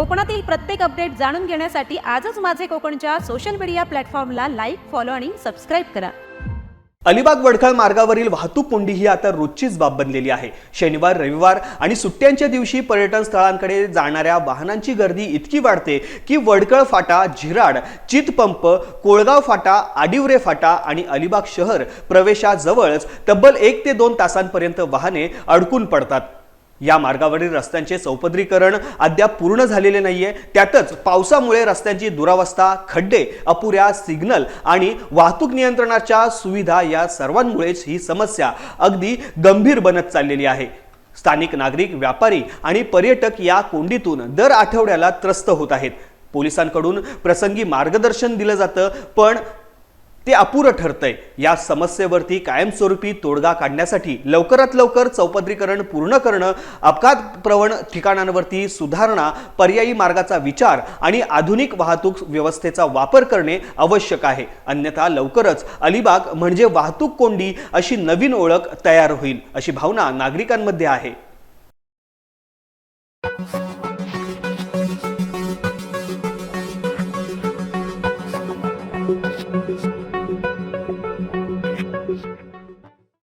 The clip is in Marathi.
कोकणातील प्रत्येक अपडेट जाणून घेण्यासाठी आजच माझे कोकणच्या सोशल मीडिया प्लॅटफॉर्मला लाईक फॉलो आणि सबस्क्राईब करा. अलिबाग वडखळ मार्गावरील वाहतूक कोंडी ही आता रोजचीच बाब बनलेली आहे. शनिवार रविवार आणि सुट्ट्यांच्या दिवशी पर्यटन स्थळांकडे जाणाऱ्या वाहनांची गर्दी इतकी वाढते की वडकळ फाटा झिराड चितपंप कोळगाव फाटा आडिवरे फाटा आणि अलिबाग शहर प्रवेशाजवळच तब्बल एक ते दोन तासांपर्यंत वाहने अडकून पडतात. या मार्गावरील रस्त्यांचे चौपदरीकरण अद्याप पूर्ण झालेले नाहीये. त्यातच पावसामुळे रस्त्यांची दुरावस्था खड्डे अपुऱ्या सिग्नल आणि वाहतूक नियंत्रणाच्या सुविधा या सर्वांमुळेच ही समस्या अगदी गंभीर बनत चाललेली आहे. स्थानिक नागरिक व्यापारी आणि पर्यटक या कोंडीतून दर आठवड्याला त्रस्त होत आहेत. पोलिसांकडून प्रसंगी मार्गदर्शन दिलं जातं पण ते अपुरं ठरतंय. या समस्येवरती कायमस्वरूपी तोडगा काढण्यासाठी लवकरात लवकर चौपदरीकरण पूर्ण करणं अपघात प्रवण ठिकाणांवरती सुधारणा पर्यायी मार्गाचा विचार आणि आधुनिक वाहतूक व्यवस्थेचा वापर करणे आवश्यक आहे. अन्यथा लवकरच अलिबाग म्हणजे वाहतूक कोंडी अशी नवीन ओळख तयार होईल अशी भावना नागरिकांमध्ये आहे.